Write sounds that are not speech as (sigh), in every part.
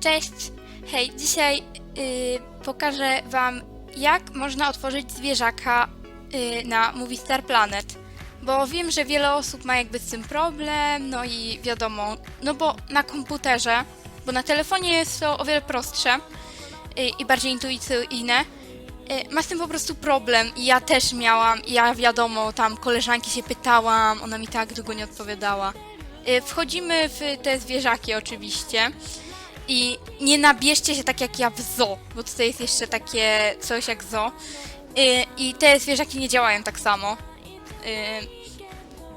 Cześć! Hej, dzisiaj y, pokażę Wam, jak można otworzyć zwierzaka y, na Movie Star Planet. Bo wiem, że wiele osób ma jakby z tym problem, no i wiadomo, no bo na komputerze, bo na telefonie jest to o wiele prostsze y, i bardziej intuicyjne, y, ma z tym po prostu problem i ja też miałam, i ja wiadomo, tam koleżanki się pytałam, ona mi tak długo nie odpowiadała. Y, Wchodzimy w te zwierzaki oczywiście. I nie nabierzcie się tak jak ja w zoo, bo tutaj jest jeszcze takie coś jak zoo. Y, I te zwierzaki nie działają tak samo. Y,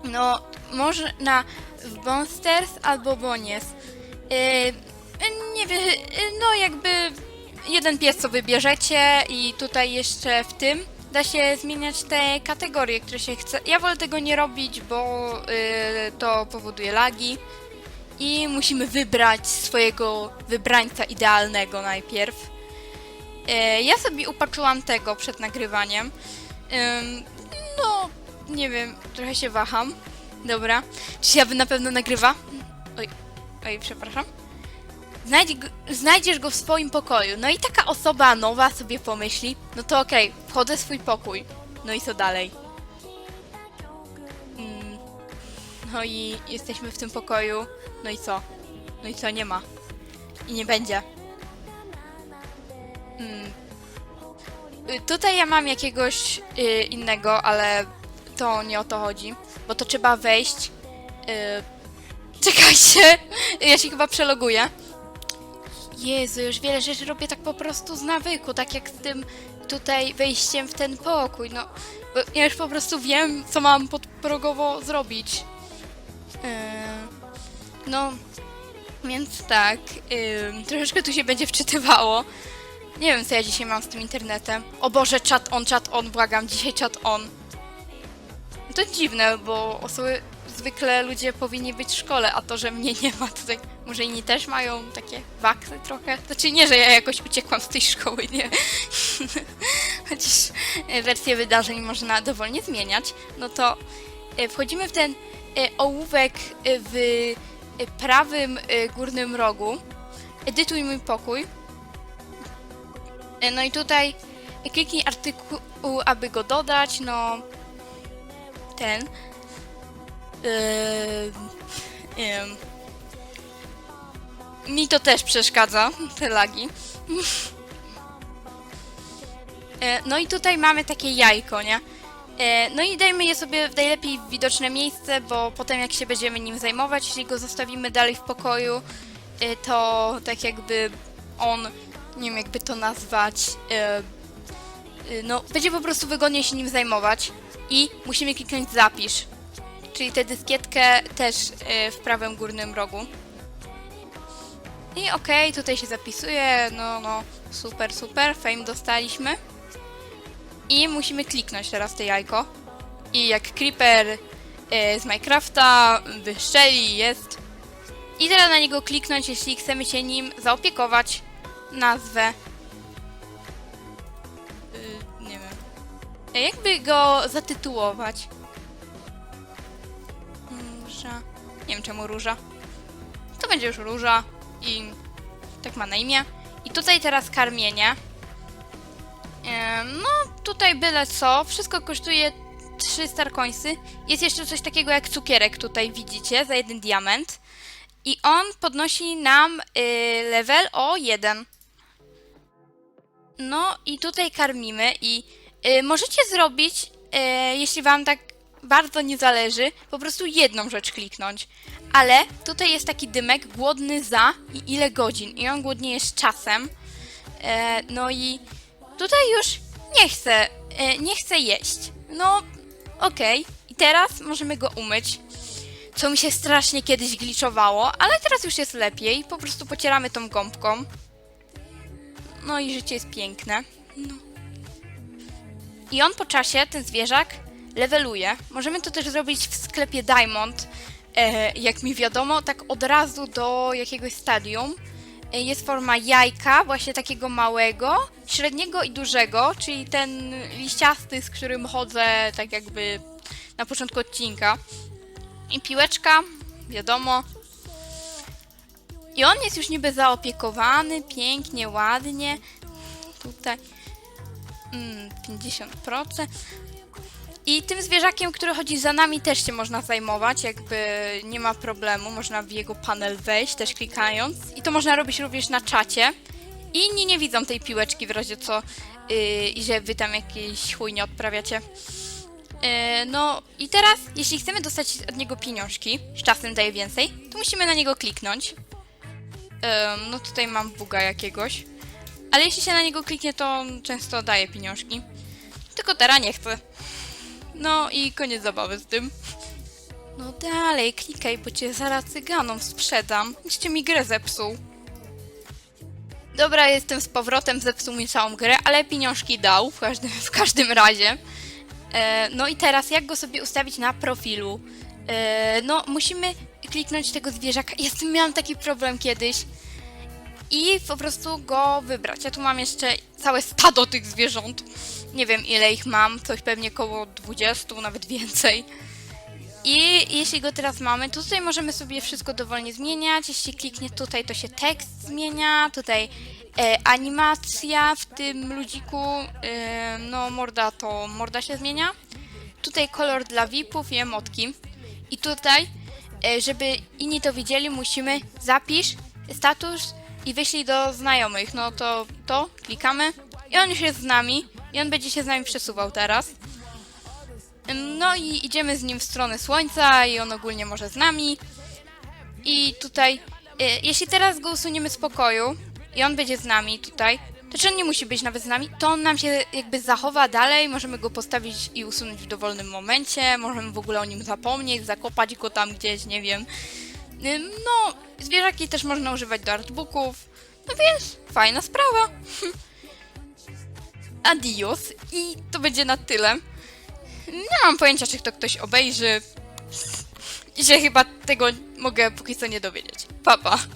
No, może na w Monsters albo Bonies. Y, Nie wiem, no jakby jeden pies co wybierzecie i tutaj jeszcze w tym da się zmieniać te kategorie, które się chce. Ja wolę tego nie robić, bo to powoduje lagi i musimy wybrać swojego wybrańca idealnego najpierw. E, ja sobie upatrzyłam tego przed nagrywaniem. No, nie wiem, trochę się waham. Dobra. Czy się aby na pewno nagrywa? Oj, oj, przepraszam. Znajdź, znajdziesz go w swoim pokoju. No i taka osoba nowa sobie pomyśli, no to okej, wchodzę w swój pokój. No i co dalej? Mm, no i jesteśmy w tym pokoju. No i co? No i co? Nie ma. I nie będzie. Mm. Y, Tutaj ja mam jakiegoś y, innego, ale to nie o to chodzi. Bo to trzeba wejść. Y, (laughs) czekajcie! Ja się chyba przeloguję. Jezu, już wiele rzeczy robię tak po prostu z nawyku, tak jak z tym tutaj wejściem w ten pokój. No, bo ja już po prostu wiem, co mam podprogowo zrobić. Yy, no, więc tak, ym, troszeczkę tu się będzie wczytywało. Nie wiem, co ja dzisiaj mam z tym internetem. O Boże, chat on, chat on, błagam, dzisiaj chat on. To dziwne, bo osoby, zwykle ludzie powinni być w szkole, a to, że mnie nie ma, to tak, może inni też mają takie waksy trochę. Znaczy nie, że ja jakoś uciekłam z tej szkoły, nie. (laughs) Chociaż e, wersję wydarzeń można dowolnie zmieniać. No to e, wchodzimy w ten e, ołówek w prawym e, górnym rogu. Edytuj mój pokój. E, No i tutaj kliknij artykuł, aby go dodać. No ten. Yy. Mi to też przeszkadza, (laughs) te lagi. (laughs) No i tutaj mamy takie jajko, nie? E, No i dajmy je sobie w najlepiej widoczne miejsce, bo potem jak się będziemy nim zajmować, jeśli go zostawimy dalej w pokoju, e, to tak jakby on, nie wiem jakby to nazwać, e, no będzie po prostu wygodniej się nim zajmować i musimy kliknąć zapisz, czyli tę dyskietkę też w prawym górnym rogu. I okej, tutaj się zapisuje, no no, super, super, fame dostaliśmy. I musimy kliknąć teraz te jajko. I jak creeper e, z Minecrafta wyszczeli, jest. I teraz na niego kliknąć, jeśli chcemy się nim zaopiekować. Nazwę. Y, nie wiem. E, Jakby go zatytułować? Róża. Nie wiem czemu róża. To będzie już róża. I tak ma na imię. I tutaj teraz karmienie. Em, No, tutaj byle co. Wszystko kosztuje 3 starcoinsy. Jest jeszcze coś takiego jak cukierek tutaj widzicie za jeden diament. I on podnosi nam y, level o 1. No i tutaj karmimy i y, możecie zrobić, y, jeśli wam tak bardzo nie zależy, po prostu jedną rzecz kliknąć. Ale tutaj jest taki dymek głodny za i ile godzin. I on głodnieje z czasem. E, no i tutaj już nie chcę, e, nie chcę jeść. No, okej. I teraz możemy go umyć. Co mi się strasznie kiedyś gliczowało, ale teraz już jest lepiej. Po prostu pocieramy tą gąbką. No i życie jest piękne. No. I on po czasie, ten zwierzak, leveluje. Możemy to też zrobić w sklepie Diamond. E, jak mi wiadomo, tak od razu do jakiegoś stadium. E, Jest forma jajka, właśnie takiego małego, średniego i dużego, czyli ten liściasty, z którym chodzę tak jakby na początku odcinka. I piłeczka, wiadomo. I on jest już niby zaopiekowany, pięknie, ładnie. Tutaj mm, 50%. I tym zwierzakiem, który chodzi za nami, też się można zajmować, jakby nie ma problemu. Można w jego panel wejść, też klikając. I to można robić również na czacie. I inni nie widzą tej piłeczki w razie co, yy, i że wy tam jakieś chujnie odprawiacie. Yy, no i teraz, jeśli chcemy dostać od niego pieniążki, z czasem daje więcej, to musimy na niego kliknąć. Ym, no tutaj mam buga jakiegoś. Ale jeśli się na niego kliknie, to on często daje pieniążki. Tylko teraz nie chcę. No i koniec zabawy z tym. No dalej, klikaj, bo cię zaraz cyganom sprzedam. Jeszcze mi grę zepsuł. Dobra, jestem z powrotem, zepsuł mi całą grę, ale pieniążki dał w każdym, w każdym razie. E, no i teraz, jak go sobie ustawić na profilu? E, no, musimy kliknąć tego zwierzaka. Ja z tym miałam taki problem kiedyś. I po prostu go wybrać. Ja tu mam jeszcze całe stado tych zwierząt. Nie wiem ile ich mam, coś pewnie koło 20, nawet więcej. I jeśli go teraz mamy, to tutaj możemy sobie wszystko dowolnie zmieniać. Jeśli kliknie tutaj, to się tekst zmienia. Tutaj e, animacja w tym ludziku, e, no morda to morda się zmienia. Tutaj kolor dla VIP-ów i emotki. I tutaj, e, żeby inni to widzieli, musimy zapisz status i wyślij do znajomych. No to to klikamy i on już jest z nami i on będzie się z nami przesuwał teraz. No i idziemy z nim w stronę słońca i on ogólnie może z nami. I tutaj, e, jeśli teraz go usuniemy z pokoju i on będzie z nami tutaj, to czy on nie musi być nawet z nami, to on nam się jakby zachowa dalej, możemy go postawić i usunąć w dowolnym momencie, możemy w ogóle o nim zapomnieć, zakopać go tam gdzieś, nie wiem. Ym, No, zwierzaki też można używać do artbooków, no więc fajna sprawa. (laughs) Adios i to będzie na tyle. Nie mam pojęcia, czy to ktoś obejrzy. I się chyba tego mogę póki co nie dowiedzieć. Papa. Pa.